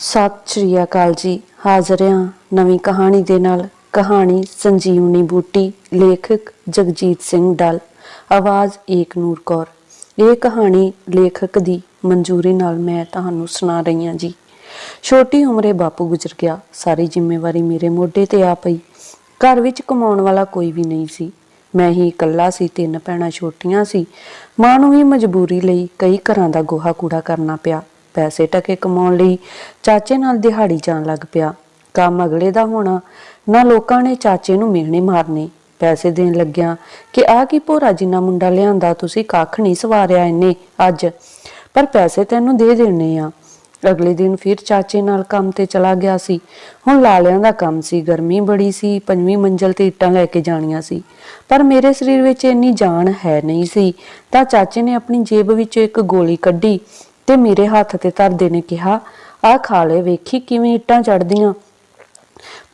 ਸਤਿ ਸ਼੍ਰੀ ਅਕਾਲ ਜੀ। ਹਾਜ਼ਰ ਹਾਂ ਨਵੀਂ ਕਹਾਣੀ ਦੇ ਨਾਲ। ਕਹਾਣੀ ਸੰਜੀਵਨੀ ਬੂਟੀ, ਲੇਖਕ ਜਗਜੀਤ ਸਿੰਘ ਡਲ। ਆਵਾਜ਼ ਏਕ ਨੂਰ ਕੌਰ। ਇਹ ਕਹਾਣੀ ਲੇਖਕ ਦੀ ਮਨਜ਼ੂਰੀ ਨਾਲ ਮੈਂ ਤੁਹਾਨੂੰ ਸੁਣਾ ਰਹੀ ਹਾਂ ਜੀ। ਛੋਟੀ ਉਮਰੇ ਬਾਪੂ ਗੁਜ਼ਰ ਗਿਆ। ਸਾਰੀ ਜ਼ਿੰਮੇਵਾਰੀ ਮੇਰੇ ਮੋਢੇ ਤੇ ਆ ਪਈ। ਘਰ ਵਿੱਚ ਕਮਾਉਣ ਵਾਲਾ ਕੋਈ ਵੀ ਨਹੀਂ ਸੀ। ਮੈਂ ਹੀ ਇਕੱਲਾ ਸੀ, ਤਿੰਨ ਭੈਣਾਂ ਛੋਟੀਆਂ ਸੀ। ਮਾਂ ਨੂੰ ਵੀ ਮਜਬੂਰੀ ਲਈ ਕਈ ਘਰਾਂ ਦਾ ਗੋਹਾ ਕੂੜਾ ਕਰਨਾ ਪਿਆ। ਪੈਸੇ ਟਕੇ ਕਮਾਉਣ ਲਈ ਚਾਚੇ ਨਾਲ ਦਿਹਾੜੀ ਜਾਣ ਲੱਗ ਪਿਆ। ਕੰਮ ਅਗਲੇ ਦਾ ਹੋਣਾ, ਨਾ ਲੋਕਾਂ ਨੇ ਚਾਚੇ ਨੂੰ ਮਿਹਣੇ ਮਾਰਨੇ। ਪੈਸੇ ਦੇਣ ਲੱਗਿਆ ਕਿ ਆ ਕੀ ਭੋਰਾ ਜਿੰਨਾ ਮੁੰਡਾ ਲਿਆਂਦਾ, ਤੁਸੀਂ ਕੱਖ ਨਹੀਂ ਸਵਾਰਿਆ ਇਹਨੇ ਅੱਜ। ਪਰ ਪੈਸੇ ਤੈਨੂੰ ਦੇ ਦੇਣੇ ਆ। ਅਗਲੇ ਦਿਨ ਫਿਰ ਚਾਚੇ ਨਾਲ ਕੰਮ ਤੇ ਚਲਾ ਗਿਆ ਸੀ। ਹੁਣ ਲਾਲਿਆਂ ਦਾ ਕੰਮ ਸੀ, ਗਰਮੀ ਬੜੀ ਸੀ, ਪੰਜਵੀਂ ਮੰਜ਼ਲ ਤੇ ਇੱਟਾਂ ਲੈ ਕੇ ਜਾਣੀਆਂ ਸੀ। ਪਰ ਮੇਰੇ ਸਰੀਰ ਵਿੱਚ ਇੰਨੀ ਜਾਨ ਹੈ ਨਹੀਂ ਸੀ, ਤਾਂ ਚਾਚੇ ਨੇ ਆਪਣੀ ਜੇਬ ਵਿੱਚੋਂ ਇੱਕ ਗੋਲੀ ਕੱਢੀ। ਤੇ ਮੇਰੇ ਹੱਥ ਤੇ ਧਰਦੇ ਨੇ ਕਿਹਾ, ਆਹ ਖਾ ਲੈ, ਵੇਖੀ ਕਿਵੇਂ ਇੱਟਾਂ ਚੜਦੀਆਂ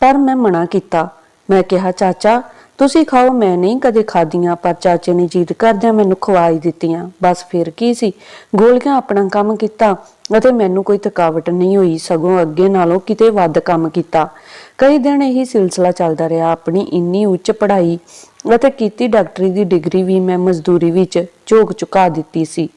ਪਰ ਮੈਂ ਮਨਾ ਕੀਤਾ। ਮੈਂ ਕਿਹਾ, ਚਾਚਾ, ਤੁਸੀਂ ਖਾਓ, ਮੈਂ ਨਹੀਂ ਕਦੇ ਖਾਧੀਆਂ, ਪਰ ਚਾਚੇ ਨੇ ਜਿੱਦ ਕਰਦਿਆਂ ਮੈਨੂੰ ਖਵਾਈ ਦਿੱਤੀਆਂ। ਬਸ ਫਿਰ ਕੀ ਸੀ? ਗੋਲੀਆਂ ਆਪਣਾ ਕੰਮ ਕੀਤਾ ਅਤੇ ਮੈਨੂੰ ਕੋਈ ਥਕਾਵਟ ਨਹੀਂ ਹੋਈ। ਸਗੋਂ ਅੱਗੇ ਨਾਲੋਂ ਕਿਤੇ ਵੱਧ ਕੰਮ ਕੀਤਾ। ਕਈ ਦਿਨ ਇਹੀ ਸਿਲਸਿਲਾ ਚੱਲਦਾ ਰਿਹਾ, ਆਪਣੀ ਇੰਨੀ ਉੱਚ ਪੜ੍ਹਾਈ ਅਤੇ ਕੀਤੀ ਡਾਕਟਰੀ ਦੀ ਡਿਗਰੀ ਵੀ ਮੈਂ ਮਜ਼ਦੂਰੀ ਵਿੱਚ ਝੋਕ ਚੁਕਾ ਦਿੱਤੀ ਸੀ।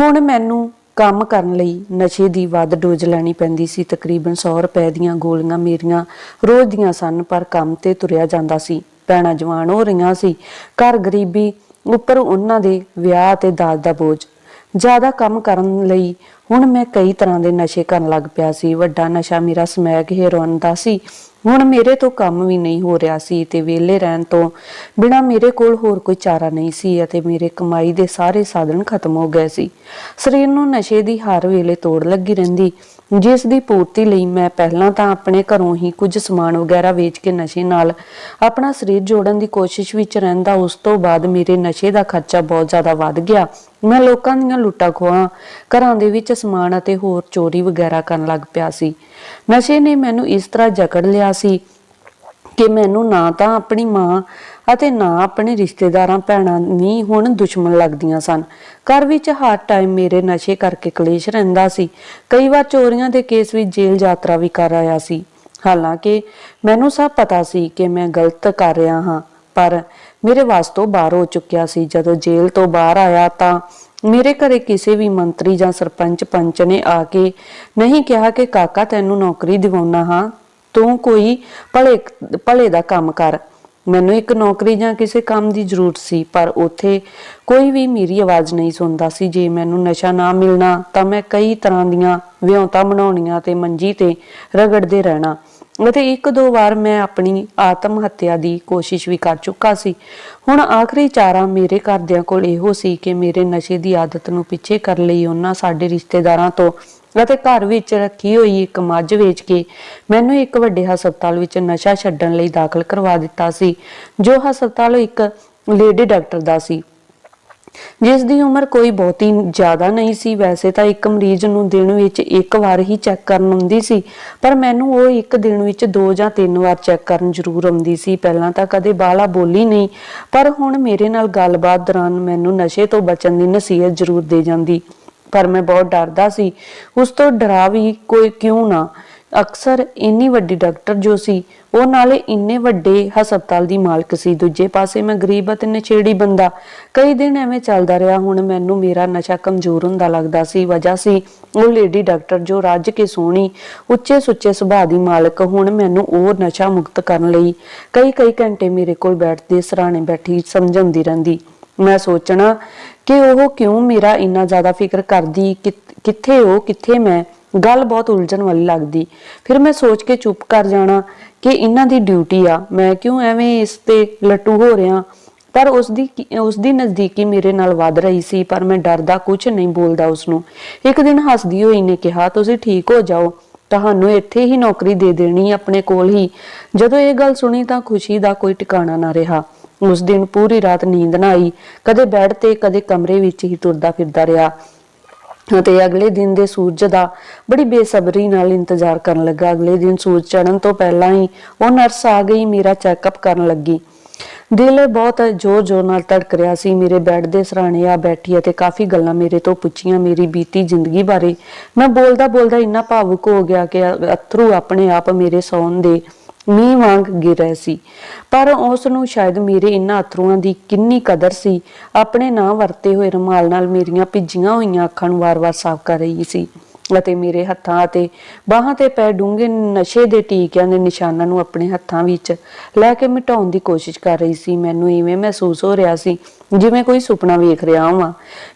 ਹੁਣ ਮੈਨੂੰ ਕੰਮ ਕਰਨ ਲਈ ਨਸ਼ੇ ਦੀ ਵੱਧ ਡੋਜ਼ ਲੈਣੀ ਪੈਂਦੀ ਸੀ। ਤਕਰੀਬਨ 100 ਰੁਪਏ ਦੀਆਂ ਗੋਲੀਆਂ ਮੇਰੀਆਂ ਰੋਜ਼ ਦੀਆਂ ਸਨ, ਪਰ ਕੰਮ ਤੇ ਤੁਰਿਆ ਜਾਂਦਾ ਸੀ। ਭੈਣਾਂ ਜਵਾਨ ਹੋ ਰਹੀਆਂ ਸੀ। ਘਰ ਗਰੀਬੀ ਉੱਪਰ ਉਹਨਾਂ ਦੇ ਵਿਆਹ ਤੇ ਦਾਜ ਦਾ ਬੋਝ। ਜ਼ਿਆਦਾ ਕੰਮ ਕਰਨ ਲਈ ਹੁਣ ਮੈਂ ਕਈ ਤਰ੍ਹਾਂ ਦੇ ਨਸ਼ੇ ਕਰਨ ਲੱਗ ਪਿਆ ਸੀ। ਵੱਡਾ ਨਸ਼ਾ ਮੇਰਾ ਸਮੈਕ ਹੈਰੋਇਨ ਦਾ ਸੀ। ਹੁਣ ਮੇਰੇ ਤੋਂ ਕੰਮ ਵੀ ਨਹੀਂ ਹੋ ਰਿਹਾ ਸੀ ਤੇ ਵਿਹਲੇ ਰਹਿਣ ਤੋਂ ਬਿਨਾ ਮੇਰੇ ਕੋਲ ਹੋਰ ਕੋਈ ਚਾਰਾ ਨਹੀਂ ਸੀ ਅਤੇ ਮੇਰੇ ਕਮਾਈ ਦੇ ਸਾਰੇ ਸਾਧਨ ਖਤਮ ਹੋ ਗਏ ਸੀ। ਸਰੀਰ ਨੂੰ ਨਸ਼ੇ ਦੀ ਹਰ ਵੇਲੇ ਤੋੜ ਲੱਗੀ ਰਹਿੰਦੀ। ਜਿਸ ਦੀ ਪੂਰਤੀ ਲਈ ਮੈਂ ਪਹਿਲਾਂ ਤਾਂ ਆਪਣੇ ਘਰੋਂ ਹੀ ਕੁਝ ਸਮਾਨ ਵਗੈਰਾ ਵੇਚ ਕੇ ਨਸ਼ੇ ਨਾਲ ਆਪਣਾ ਸਰੀਰ ਜੋੜਨ ਦੀ ਕੋਸ਼ਿਸ਼ ਵਿੱਚ ਰਹਿੰਦਾ, ਉਸ ਤੋਂ ਬਾਅਦ ਮੇਰੇ ਨਸ਼ੇ ਦਾ ਖਰਚਾ ਬਹੁਤ ਜ਼ਿਆਦਾ ਵੱਧ ਗਿਆ। ਮੈਂ ਲੋਕਾਂ ਦੀਆਂ ਲੁੱਟਾਂ ਖੋਹਾਂ, ਘਰਾਂ ਦੇ ਵਿੱਚ ਸਮਾਨ ਅਤੇ ਹੋਰ ਚੋਰੀ ਵਗੈਰਾ ਕਰਨ ਲੱਗ ਪਿਆ ਸੀ। ਨਸ਼ੇ ਨੇ ਮੈਨੂੰ ਇਸ ਤਰ੍ਹਾਂ ਜਕੜ ਲਿਆ ਸੀ ਕਿ ਮੈਨੂੰ ਨਾ ਤਾਂ ਆਪਣੀ ਮਾਂ ਅਤੇ ਨਾ ਆਪਣੇ ਰਿਸ਼ਤੇਦਾਰਾਂ, ਭੈਣਾਂ ਨਹੀਂ ਹੁਣ ਦੁਸ਼ਮਣ ਲੱਗਦੀਆਂ ਸਨ। ਘਰ ਵਿੱਚ ਹਰ ਟਾਈਮ ਮੇਰੇ ਨਸ਼ੇ ਕਰਕੇ ਕਲੇਸ਼ ਰਹਿੰਦਾ ਸੀ। ਕਈ ਵਾਰ ਚੋਰੀਆਂ ਦੇ ਕੇਸ ਵਿੱਚ ਜੇਲ੍ਹ ਯਾਤਰਾ ਵੀ ਕਰ ਆਇਆ ਸੀ। ਹਾਲਾਂਕਿ ਮੈਨੂੰ ਸਭ ਪਤਾ ਸੀ ਕਿ ਮੈਂ ਗਲਤ ਕਰ ਰਿਹਾ ਹਾਂ, ਪਰ ਮੇਰੇ ਵਾਸ ਬਾਹਰ ਹੋ ਚੁੱਕਿਆ ਸੀ। ਜਦੋਂ ਜੇਲ੍ਹ ਤੋਂ ਬਾਹਰ ਆਇਆ ਤਾਂ ਮੇਰੇ ਘਰੇ ਕਿਸੇ ਵੀ ਮੰਤਰੀ ਜਾਂ ਸਰਪੰਚ ਪੰਚ ਨੇ ਆ ਕੇ ਨਹੀਂ ਕਿਹਾ ਕਿ, ਕਾਕਾ, ਤੈਨੂੰ ਨੌਕਰੀ ਦਿਵਾਉਣਾ ਹਾਂ। ਤੂੰ ਕੋਈ ਭਲੇ ਭਲੇ ਦਾ ਕੰਮ ਕਰ। ਮੈਨੂੰ ਇੱਕ ਨੌਕਰੀ ਜਾਂ ਕਿਸੇ ਕੰਮ ਦੀ ਜ਼ਰੂਰਤ ਸੀ, ਪਰ ਉੱਥੇ ਕੋਈ ਵੀ ਮੇਰੀ ਆਵਾਜ਼ ਨਹੀਂ ਸੁਣਦਾ ਸੀ। ਜੇ ਮੈਨੂੰ ਨਸ਼ਾ ਨਾ ਮਿਲਣਾ ਤਾਂ ਮੈਂ ਕਈ ਤਰ੍ਹਾਂ ਦੀਆਂ ਵਿਉਂਤਾਂ ਬਣਾਉਣੀਆਂ ਤੇ ਮੰਜੀ ਤੇ ਰਗੜਦੇ ਰਹਿਣਾ। ਅਤੇ ਇੱਕ ਦੋ ਵਾਰ ਮੈਂ ਆਪਣੀ ਆਤਮ ਹੱਤਿਆ ਦੀ ਕੋਸ਼ਿਸ਼ ਵੀ ਕਰ ਚੁੱਕਾ ਸੀ। ਹੁਣ ਆਖਰੀ ਚਾਰਾ ਮੇਰੇ ਘਰਦਿਆਂ ਕੋਲ ਇਹੋ ਸੀ ਕਿ ਮੇਰੇ ਨਸ਼ੇ ਦੀ ਆਦਤ ਨੂੰ ਪਿੱਛੇ ਕਰਨ ਲਈ ਉਹਨਾਂ ਸਾਡੇ ਰਿਸ਼ਤੇਦਾਰਾਂ ਤੋਂ ਅਤੇ ਘਰ ਵਿੱਚ ਰੱਖੀ ਹੋਈ ਇੱਕ ਮੱਝ ਵੇਚ ਕੇ ਮੈਨੂੰ ਇੱਕ ਵੱਡੇ ਹਸਪਤਾਲ ਵਿੱਚ ਨਸ਼ਾ ਛੱਡਣ ਲਈ ਦਾਖਲ ਕਰਵਾ ਦਿੱਤਾ ਸੀ, ਜੋ ਹਸਪਤਾਲ ਇੱਕ ਲੇਡੀ ਡਾਕਟਰ ਦਾ ਸੀ। ਜਿਸ ਦੀ ਉਮਰ ਕੋਈ ਬਹੁਤੀ ਜ਼ਿਆਦਾ ਨਹੀਂ ਸੀ, ਵੈਸੇ ਤਾਂ ਇੱਕ ਮਰੀਜ਼ ਨੂੰ ਦਿਨ ਵਿੱਚ ਇੱਕ ਵਾਰ ਹੀ ਚੈੱਕ ਕਰਨ ਆਉਂਦੀ ਸੀ, ਪਰ ਮੈਨੂੰ ਉਹ ਇੱਕ ਦਿਨ ਵਿੱਚ ਦੋ ਜਾਂ ਤਿੰਨ ਵਾਰ ਚੈੱਕ ਕਰਨ ਜ਼ਰੂਰ ਆਉਂਦੀ ਸੀ। ਪਹਿਲਾਂ ਤਾਂ ਕਦੇ ਬਾਲਾ ਬੋਲੀ ਨਹੀਂ, ਪਰ ਹੁਣ ਮੇਰੇ ਨਾਲ ਗੱਲਬਾਤ ਦੌਰਾਨ ਮੈਨੂੰ ਨਸ਼ੇ ਤੋਂ ਬਚਣ ਦੀ ਨਸੀਹਤ ਜ਼ਰੂਰ ਦੇ ਜਾਂਦੀ। ਪਰ ਮੈਂ ਬਹੁਤ ਡਰਦਾ ਸੀ। ਉਸ ਤੋਂ ਡਰਾ ਵੀ ਕੋਈ ਕਿਉਂ ਨਾ। ਅਕਸਰ ਇੰਨੀ ਵੱਡੀ ਡਾਕਟਰ ਜੋ ਸੀ, ਉਹ ਨਾਲੇ ਇੰਨੇ ਵੱਡੇ ਹਸਪਤਾਲ ਦੀ ਮਾਲਕ ਸੀ। ਦੂਜੇ ਪਾਸੇ ਮੈਂ ਗਰੀਬ ਅਤੇ ਨਛੇੜੀ ਬੰਦਾ। ਕਈ ਦਿਨ ਐਵੇਂ ਚੱਲਦਾ ਰਿਹਾ, ਹੁਣ ਮੈਨੂੰ ਮੇਰਾ ਨਸ਼ਾ ਕਮਜ਼ੋਰ ਹੁੰਦਾ ਲੱਗਦਾ ਸੀ। ਵਜ੍ਹਾ ਸੀ, ਉਹ ਲੇਡੀ ਡਾਕਟਰ ਜੋ ਰੱਜ ਕੇ ਸੋਹਣੀ, ਉੱਚੇ ਸੁੱਚੇ ਸੁਭਾਅ ਦੀ ਮਾਲਕ, ਹੁਣ ਮੈਨੂੰ ਉਹ ਨਸ਼ਾ ਮੁਕਤ ਕਰਨ ਲਈ ਕਈ ਕਈ ਘੰਟੇ ਮੇਰੇ ਕੋਲ ਬੈਠਦੇ, ਸਰਾਣੇ ਬੈਠੀ, ਸਮਝਾਉਂਦੀ ਰਹਿੰਦੀ। ਮੈਂ ਸੋਚਣਾ ਕਿ ਉਹ ਕਿਉਂ ਮੇਰਾ ਇੰਨਾ ਜ਼ਿਆਦਾ ਫਿਕਰ ਕਰਦੀ ਕਿੱਥੇ ਉਹ, ਕਿੱਥੇ ਮੈਂ? ਗੱਲ ਬਹੁਤ ਉਲਝਣ ਵਾਲੀ ਲੱਗਦੀ। ਫਿਰ ਮੈਂ ਸੋਚ ਕੇ ਚੁੱਪ ਕਰ ਜਾਣਾ ਕਿ ਇਹਨਾਂ ਦੀ ਡਿਊਟੀ ਆ। ਮੈਂ ਕਿਉਂ ਐਵੇਂ ਇਸ ਤੇ ਲੱਟੂ ਹੋ ਰਿਹਾ? ਪਰ ਉਸ ਦੀ ਉਸ ਦੀ ਨਜ਼ਦੀਕੀ ਮੇਰੇ ਨਾਲ ਵੱਧ ਰਹੀ ਸੀ, ਪਰ ਮੈਂ ਡਰਦਾ ਕੁਝ ਨਹੀਂ ਬੋਲਦਾ ਉਸ ਨੂੰ ਇੱਕ ਦਿਨ ਹੱਸਦੀ ਹੋਈ ਨੇ ਕਿਹਾ, ਤੁਸੀਂ ਠੀਕ ਹੋ ਜਾਓ। ਤੁਹਾਨੂੰ ਇੱਥੇ ਹੀ ਨੌਕਰੀ ਦੇ ਦੇਣੀ ਆਪਣੇ ਕੋਲ ਹੀ। ਜਦੋਂ ਇਹ ਗੱਲ ਸੁਣੀ ਤਾਂ ਖੁਸ਼ੀ ਦਾ ਕੋਈ ਟਿਕਾਣਾ ਨਾ ਰਿਹਾ। ਉਸ ਦਿਨ ਪੂਰੀ ਰਾਤ ਨੀਂਦ ਨਾ ਆਈ। ਕਦੇ ਬੈੱਡ ਤੇ, ਕਦੇ ਕਮਰੇ ਵਿੱਚ ਹੀ ਤੁਰਦਾ ਫਿਰਦਾ ਰਿਹਾ। ਅਤੇ ਅਗਲੇ ਦਿਨ ਦੇ ਸੂਰਜ ਦਾ ਬੜੀ ਬੇਸਬਰੀ ਨਾਲ ਇੰਤਜ਼ਾਰ ਕਰਨ ਲੱਗਾ। ਅਗਲੇ ਦਿਨ ਸੂਰਜ ਚੜ੍ਹਨ ਤੋਂ ਪਹਿਲਾਂ ਹੀ ਉਹ ਨਰਸ ਆ ਗਈ, ਮੇਰਾ ਚੈੱਕਅਪ ਕਰਨ ਲੱਗੀ। ਦਿਲ ਬਹੁਤ ਜ਼ੋਰ ਜ਼ੋਰ ਨਾਲ ਧੜਕ ਰਿਹਾ ਸੀ। ਮੇਰੇ ਬੈੱਡ ਦੇ ਸਰਾਣੇ ਆ ਬੈਠੀ ਅਤੇ ਕਾਫੀ ਗੱਲਾਂ ਮੇਰੇ ਤੋਂ ਪੁੱਛੀਆਂ। ਮੇਰੀ ਬੀਤੀ ਜ਼ਿੰਦਗੀ ਬਾਰੇ ਮੈਂ ਬੋਲਦਾ ਬੋਲਦਾ ਇੰਨਾ ਭਾਵੁਕ ਹੋ ਗਿਆ ਕਿ ਅਥਰੂ ਆਪਣੇ ਆਪ ਮੇਰੇ ਸੌਣ ਦੇ ਮੀਂਹ ਵਾਂਗ ਗਿਰ ਰਹੇ ਸੀ। ਪਰ ਉਸ ਨੂੰ ਸ਼ਾਇਦ ਮੇਰੇ ਇਨ੍ਹਾਂ ਅਥਰੂਆਂ ਦੀ ਕਿੰਨੀ ਕਦਰ ਸੀ। ਆਪਣੇ ਨਾਂ ਵਰਤੇ ਹੋਏ ਰੁਮਾਲ ਨਾਲ ਮੇਰੀਆਂ ਭਿੱਜੀਆਂ ਹੋਈਆਂ ਅੱਖਾਂ ਨੂੰ ਵਾਰ-ਵਾਰ ਸਾਫ਼ ਕਰ ਰਹੀ ਸੀ ਅਤੇ ਮੇਰੇ ਹੱਥਾਂ ਅਤੇ ਬਾਹਾਂ ਤੇ ਪੈ ਡੂੰਘੇ ਨਸ਼ੇ ਦੇ ਟੀਕਿਆਂ ਦੇ ਨਿਸ਼ਾਨਾਂ ਨੂੰ ਆਪਣੇ ਹੱਥਾਂ ਵਿੱਚ ਲੈ ਕੇ ਮਿਟਾਉਣ ਦੀ ਕੋਸ਼ਿਸ਼ ਕਰ ਰਹੀ ਸੀ। ਮੈਨੂੰ ਇਵੇਂ ਮਹਿਸੂਸ ਹੋ ਰਿਹਾ ਸੀ ਜਿਵੇਂ ਕੋਈ ਸੁਪਨਾ ਵੇਖ ਰਿਹਾ ਹਾਂ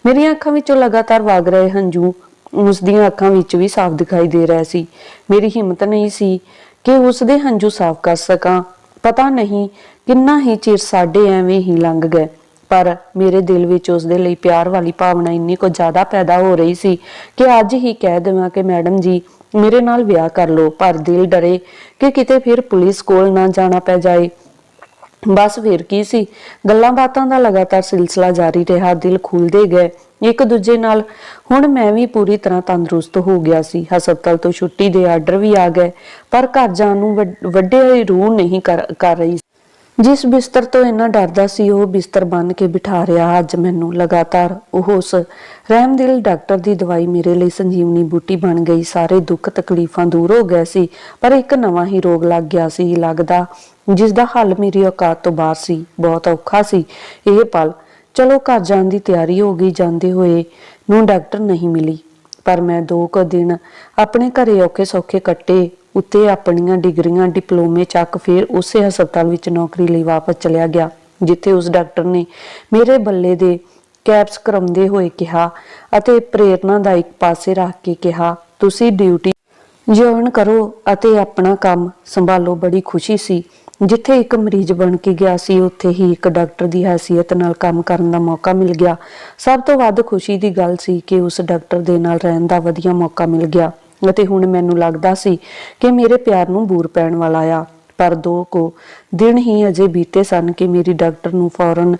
ਮੇਰੀਆਂ ਅੱਖਾਂ ਵਿੱਚੋਂ ਲਗਾਤਾਰ ਵਗ ਰਹੇ ਹੰਝੂ ਉਸ ਦੀਆਂ ਅੱਖਾਂ ਵਿੱਚ ਵੀ ਸਾਫ਼ ਦਿਖਾਈ ਦੇ ਰਿਹਾ ਸੀ। ਮੇਰੀ ਹਿੰਮਤ ਨਹੀਂ ਸੀ ਕਿ ਉਸ ਦੇ ਹੰਝੂ ਸਾਫ਼ ਕਰ ਸਕਾਂ। ਪਤਾ ਨਹੀਂ ਕਿੰਨਾ ਹੀ ਚਿਰ ਸਾਡੇ ਐਵੇਂ ਹੀ ਲੰਘ ਗਏ, ਪਰ ਮੇਰੇ ਦਿਲ ਵਿੱਚ ਉਸ ਦੇ ਲਈ ਪਿਆਰ ਵਾਲੀ ਭਾਵਨਾ ਇੰਨੀ ਕੁ ਜ਼ਿਆਦਾ ਪੈਦਾ ਹੋ ਰਹੀ ਸੀ ਕਿ ਅੱਜ ਹੀ ਕਹਿ ਦੇਵਾਂ ਕਿ ਮੈਡਮ ਜੀ, ਮੇਰੇ ਨਾਲ ਵਿਆਹ ਕਰ ਲਓ, ਪਰ ਦਿਲ ਡਰੇ ਕਿ ਕਿਤੇ ਫਿਰ ਪੁਲਿਸ ਕੋਲ ਨਾ ਜਾਣਾ ਪੈ ਜਾਏ। ਬਸ ਫਿਰ ਕੀ ਸੀ, ਗੱਲਾਂ ਬਾਤਾਂ ਦਾ ਲਗਾਤਾਰ ਸਿਲਸਿਲਾ ਜਾਰੀ ਰਿਹਾ, ਦਿਲ ਖੁੱਲਦੇ ਗਏ। ਇੱਕ ਦੂਜੇ ਨਾਲ, ਹੁਣ ਮੈਂ ਵੀ ਪੂਰੀ ਤਰ੍ਹਾਂ ਤੰਦਰੁਸਤ ਹੋ ਗਿਆ ਸੀ। ਹਸਪਤਾਲ ਤੋਂ ਛੁੱਟੀ ਦੇ ਆਰਡਰ ਵੀ ਆ ਗਏ, ਪਰ ਘਰ ਜਾਣ ਨੂੰ ਵੱਡੇ ਰੂਹ ਨਹੀਂ ਕਰ ਰਹੀ ਜਿਸ ਬਿਸਤਰ ਤੋਂ ਇੰਨਾ ਡਰਦਾ ਸੀ, ਉਹ ਬਿਸਤਰ ਬੰਨ ਕੇ ਬਿਠਾ ਰਿਹਾ। ਅੱਜ ਮੈਨੂੰ ਲਗਾਤਾਰ ਉਹ ਉਸ ਰਹਿਮਦਿਲ ਡਾਕਟਰ ਦੀ ਦਵਾਈ ਮੇਰੇ ਲਈ ਸੰਜੀਵਨੀ ਬੂਟੀ ਬਣ ਗਈ। ਸਾਰੇ ਦੁੱਖ ਤਕਲੀਫਾਂ ਦੂਰ ਹੋ ਗਏ ਸੀ, ਪਰ ਇੱਕ ਨਵਾਂ ਹੀ ਰੋਗ ਲੱਗ ਗਿਆ ਸੀ। ਲੱਗਦਾ ਜਿਸ ਦਾ ਹੱਲ ਮੇਰੀ ਔਕਾਤ ਤੋਂ ਬਾਹਰ ਸੀ, ਬਹੁਤ ਔਖਾ ਸੀ। ਇਹ ਪਲ ਚਲੋ ਘਰ ਜਾਣ ਦੀ ਤਿਆਰੀ ਹੋ ਗਈ, ਜਾਂਦੇ ਹੋਏ ਨੂੰ ਡਾਕਟਰ ਨਹੀਂ ਮਿਲੀ। ਪਰ ਮੈਂ ਦੋ ਕੁ ਦਿਨ ਆਪਣੇ ਘਰੇ ਔਖੇ ਸੌਖੇ ਕੱਟੇ, ਉੱਤੇ ਆਪਣੀਆਂ ਡਿਗਰੀਆਂ, ਡਿਪਲੋਮੇ ਚੱਕ ਫਿਰ ਉਸੇ ਹਸਪਤਾਲ ਵਿੱਚ ਨੌਕਰੀ ਲਈ ਵਾਪਸ ਚਲਿਆ ਗਿਆ, ਜਿੱਥੇ ਉਸ ਡਾਕਟਰ ਨੇ ਮੇਰੇ ਬੱਲੇ ਦੇ ਕੈਪਸ ਕਰਾਉਂਦੇ ਹੋਏ ਕਿਹਾ ਅਤੇ ਪ੍ਰੇਰਨਾ ਦਾ ਇੱਕ ਪਾਸੇ ਰੱਖ ਕੇ ਕਿਹਾ, ਤੁਸੀਂ ਡਿਊਟੀ ਜੁਆਇਨ ਕਰੋ ਅਤੇ ਆਪਣਾ ਕੰਮ ਸੰਭਾਲੋ। ਬੜੀ ਖੁਸ਼ੀ ਸੀ ਜਿੱਥੇ ਇੱਕ ਮਰੀਜ਼ ਬਣ ਕੇ ਗਿਆ ਸੀ, ਉੱਥੇ ਹੀ ਇੱਕ ਡਾਕਟਰ ਦੀ ਹੈਸੀਅਤ ਨਾਲ ਕੰਮ ਕਰਨ ਦਾ ਮੌਕਾ ਮਿਲ ਗਿਆ। ਸਭ ਤੋਂ ਵੱਧ ਖੁਸ਼ੀ ਦੀ ਗੱਲ ਸੀ ਕਿ ਉਸ ਡਾਕਟਰ ਦੇ ਨਾਲ ਰਹਿਣ ਦਾ ਵਧੀਆ ਮੌਕਾ ਮਿਲ ਗਿਆ ਅਤੇ ਹੁਣ ਮੈਨੂੰ ਲੱਗਦਾ ਸੀ ਕਿ ਮੇਰੇ ਪਿਆਰ ਨੂੰ ਬੂਰ ਪੈਣ ਵਾਲਾ ਆ। ਪਰ ਦੋ ਕੋ ਦਿਨ ਹੀ ਅਜੇ ਬੀਤੇ ਸਨ ਕਿ ਮੇਰੀ ਡਾਕਟਰ ਨੂੰ ਫੌਰਨ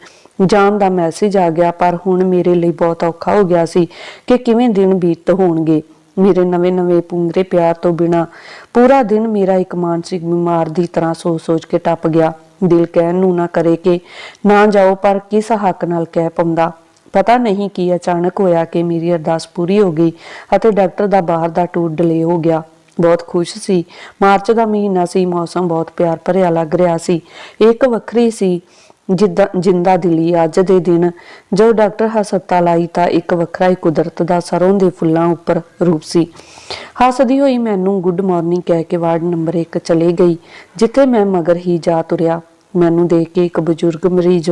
ਜਾਣ ਦਾ ਮੈਸੇਜ ਆ ਗਿਆ, ਪਰ ਹੁਣ ਮੇਰੇ ਲਈ ਬਹੁਤ ਔਖਾ ਹੋ ਗਿਆ ਸੀ ਕਿ ਕਿਵੇਂ ਦਿਨ ਬੀਤ ਹੋਣਗੇ। ਮੇਰੇ ਨਵੇਂ-ਨਵੇਂ ਪੁੰਗਰੇ ਪਿਆਰ ਤੋਂ ਬਿਨਾ, ਪੂਰਾ ਦਿਨ ਮੇਰਾ ਇੱਕ ਮਾਨਸਿਕ ਬਿਮਾਰ ਦੀ ਤਰ੍ਹਾਂ ਸੋਚ-ਸੋਚ ਕੇ ਟੱਪ ਗਿਆ। ਦਿਲ ਕਹਿਣ ਨੂੰ ਨਾ ਕਰੇ ਕਿ ਨਾ ਜਾਓ, ਪਰ ਕਿਸ ਹੱਕ ਨਾਲ ਕਹਿ ਪਾਉਂਦਾ? ਪਤਾ ਨਹੀਂ ਕੀ ਅਚਾਨਕ ਹੋਇਆ ਕਿ ਮੇਰੀ ਅਰਦਾਸ ਪੂਰੀ ਹੋ ਗਈ ਅਤੇ ਡਾਕਟਰ ਦਾ ਬਾਹਰ ਦਾ ਟੂਰ ਡਿਲੇ ਹੋ ਗਿਆ। ਬਹੁਤ ਖੁਸ਼ ਸੀ। ਮਾਰਚ ਦਾ ਮਹੀਨਾ ਸੀ, ਮੌਸਮ ਬਹੁਤ ਪਿਆਰ ਭਰਿਆ ਲੱਗ ਰਿਹਾ ਸੀ। ਇੱਕ ਵੱਖਰੀ ਸੀ। ਜਿੱਦਾਂ ਜਿੰਦਾ ਦਿਲੀ ਅੱਜ ਦੇ ਦਿਨ। ਜੋ ਡਾਕਟਰ ਹਸਪਤਾਲ ਆਈ ਤਾਂ ਇੱਕ ਵੱਖਰਾ ਹੀ ਕੁਦਰਤ ਦਾ ਸਰੋਂ ਦੇ ਫੁੱਲਾਂ ਉੱਪਰ ਰੂਪ ਸੀ। ਹੱਸਦੀ ਹੋਈ ਮੈਨੂੰ ਗੁੱਡ ਮਾਰਨਿੰਗ ਕਹਿ ਕੇ ਵਾਰਡ ਨੰਬਰ 1 ਚਲੇ ਗਈ, ਜਿੱਥੇ ਮੈਂ ਮਗਰ ਹੀ ਜਾ ਤੁਰਿਆ। ਮੈਨੂੰ ਦੇਖ ਕੇ ਇੱਕ ਬਜ਼ੁਰਗ ਮਰੀਜ਼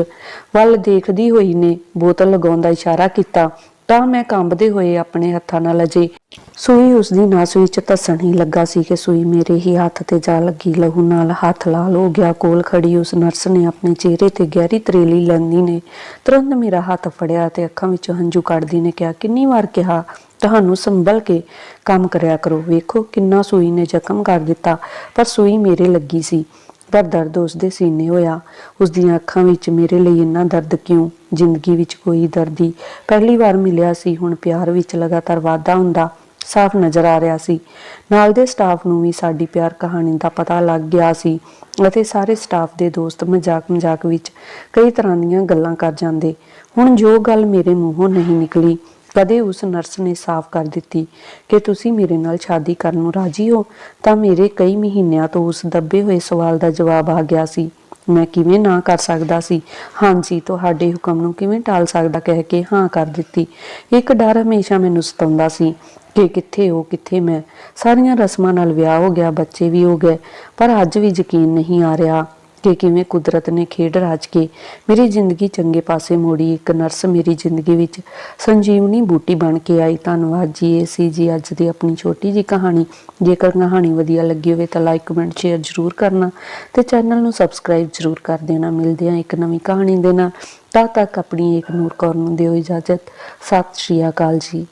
ਵੱਲ ਦੇਖਦੀ ਹੋਈ ਨੇ ਬੋਤਲ ਲਗਾਉਣ ਦਾ ਇਸ਼ਾਰਾ ਕੀਤਾ। ਤਾਂ ਮੈਂ ਕੰਬਦੇ ਹੋਏ ਆਪਣੇ ਹੱਥਾਂ ਨਾਲ ਅਜੇ ਸੂਈ ਉਸ ਦੀ ਨਸ ਵਿੱਚ ਧੱਸਣ ਹੀ ਲੱਗਾ ਸੀ ਕਿ ਸੂਈ ਮੇਰੇ ਹੀ ਹੱਥ ਤੇ ਜਾ ਲੱਗੀ, ਲਹੂ ਨਾਲ ਹੱਥ ਲਾਲ ਹੋ ਗਿਆ, ਕੋਲ ਖੜੀ ਉਸ ਨਰਸ ਨੇ ਆਪਣੇ ਚਿਹਰੇ ਤੇ ਗਹਿਰੀ ਤਰੇਲੀ ਲੈਂਦੀ ਨੇ ਤੁਰੰਤ ਮੇਰਾ ਹੱਥ ਫੜਿਆ ਤੇ ਅੱਖਾਂ ਵਿੱਚੋਂ ਹੰਝੂ ਕੱਢਦੀ ਨੇ ਕਿਹਾ, ਕਿੰਨੀ ਵਾਰ ਕਿਹਾ, ਤੁਹਾਨੂੰ ਸੰਭਲ ਕੇ ਕੰਮ ਕਰਿਆ ਕਰੋ, ਵੇਖੋ ਕਿੰਨਾ ਸੂਈ ਨੇ ਜ਼ਖਮ ਕਰ ਦਿੱਤਾ, ਪਰ ਸੂਈ ਮੇਰੇ ਲੱਗੀ ਸੀ। ਪਰ ਦਰਦ ਉਸ ਦੇ ਸੀਨੇ ਹੋਇਆ। ਉਸ ਦੀਆਂ ਅੱਖਾਂ ਵਿੱਚ, ਮੇਰੇ ਲਈ ਇੰਨਾ ਦਰਦ ਕਿਉਂ? ਜ਼ਿੰਦਗੀ ਵਿੱਚ ਕੋਈ ਦਰਦੀ ਪਹਿਲੀ ਵਾਰ ਮਿਲਿਆ ਸੀ। ਹੁਣ ਪਿਆਰ ਵਿੱਚ ਲਗਾਤਾਰ ਵਾਧਾ ਹੁੰਦਾ ਸਾਫ਼ ਨਜ਼ਰ ਆ ਰਿਹਾ ਸੀ। ਨਾਲ ਦੇ ਸਟਾਫ ਨੂੰ ਵੀ ਸਾਡੀ ਪਿਆਰ ਕਹਾਣੀ ਦਾ ਪਤਾ ਲੱਗ ਗਿਆ ਸੀ ਅਤੇ ਸਾਰੇ ਸਟਾਫ ਦੇ ਦੋਸਤ ਮਜ਼ਾਕ ਮਜ਼ਾਕ ਵਿੱਚ ਕਈ ਤਰ੍ਹਾਂ ਦੀਆਂ ਗੱਲਾਂ ਕਰ ਜਾਂਦੇ। ਹੁਣ ਜੋ ਗੱਲ ਮੇਰੇ ਮੂੰਹੋਂ ਨਹੀਂ ਨਿਕਲੀ ਕਦੇ ਉਸ ਨਰਸ ਨੇ ਸਾਫ਼ ਕਰ ਦਿੱਤੀ ਕਿ ਤੁਸੀਂ ਮੇਰੇ ਨਾਲ ਸ਼ਾਦੀ ਕਰਨ ਨੂੰ ਰਾਜੀ ਹੋ, ਤਾਂ ਮੇਰੇ ਕਈ ਮਹੀਨਿਆਂ ਤੋਂ ਉਸ ਦੱਬੇ ਹੋਏ ਸਵਾਲ ਦਾ ਜਵਾਬ ਆ ਗਿਆ ਸੀ। ਮੈਂ ਕਿਵੇਂ ਨਾ ਕਰ ਸਕਦਾ ਸੀ? ਹਾਂਜੀ, ਤੁਹਾਡੇ ਹੁਕਮ ਨੂੰ ਕਿਵੇਂ ਟਾਲ ਸਕਦਾ? ਕਹਿ ਕੇ ਹਾਂ ਕਰ ਦਿੱਤੀ। ਇੱਕ ਡਰ ਹਮੇਸ਼ਾ ਮੈਨੂੰ ਸਤਾਉਂਦਾ ਸੀ ਕਿ ਕਿੱਥੇ ਹੋ ਕਿੱਥੇ ਮੈਂ। ਸਾਰੀਆਂ ਰਸਮਾਂ ਨਾਲ ਵਿਆਹ ਹੋ ਗਿਆ, ਬੱਚੇ ਵੀ ਹੋ ਗਏ, ਪਰ ਅੱਜ ਵੀ ਯਕੀਨ ਨਹੀਂ ਆ ਰਿਹਾ। ਕਿ ਕਿਵੇਂ ਕੁਦਰਤ ਨੇ ਖੇਡ ਰਾਜ ਕੇ। ਮੇਰੀ ਜ਼ਿੰਦਗੀ ਚੰਗੇ ਪਾਸੇ ਮੋੜੀ। ਇੱਕ ਨਰਸ ਮੇਰੀ ਜ਼ਿੰਦਗੀ ਵਿੱਚ ਸੰਜੀਵਨੀ ਬੂਟੀ ਬਣ ਕੇ ਆਈ। ਧੰਨਵਾਦ ਜੀ, ਇਹ ਸੀ ਜੀ ਅੱਜ ਦੀ ਆਪਣੀ ਛੋਟੀ ਜੀ ਕਹਾਣੀ। ਜੇਕਰ ਕਹਾਣੀ ਵਧੀਆ ਲੱਗੀ ਹੋਵੇ ਤਾਂ ਲਾਈਕ ਕਮੈਂਟ ਸ਼ੇਅਰ ਜ਼ਰੂਰ ਕਰਨਾ ਤੇ ਚੈਨਲ ਨੂੰ ਸਬਸਕ੍ਰਾਈਬ ਜ਼ਰੂਰ ਕਰ ਦੇਣਾ। ਮਿਲਦੇ ਹਾਂ ਇੱਕ ਨਵੀਂ ਕਹਾਣੀ ਦੇ ਨਾਲ। ਤਦ ਤੱਕ ਆਪਣੀ ਇੱਕ ਨੂਰ ਕੌਰ ਨੂੰ ਦਿਓ ਇਜਾਜ਼ਤ। ਸਤਿ ਸ਼੍ਰੀ ਅਕਾਲ ਜੀ।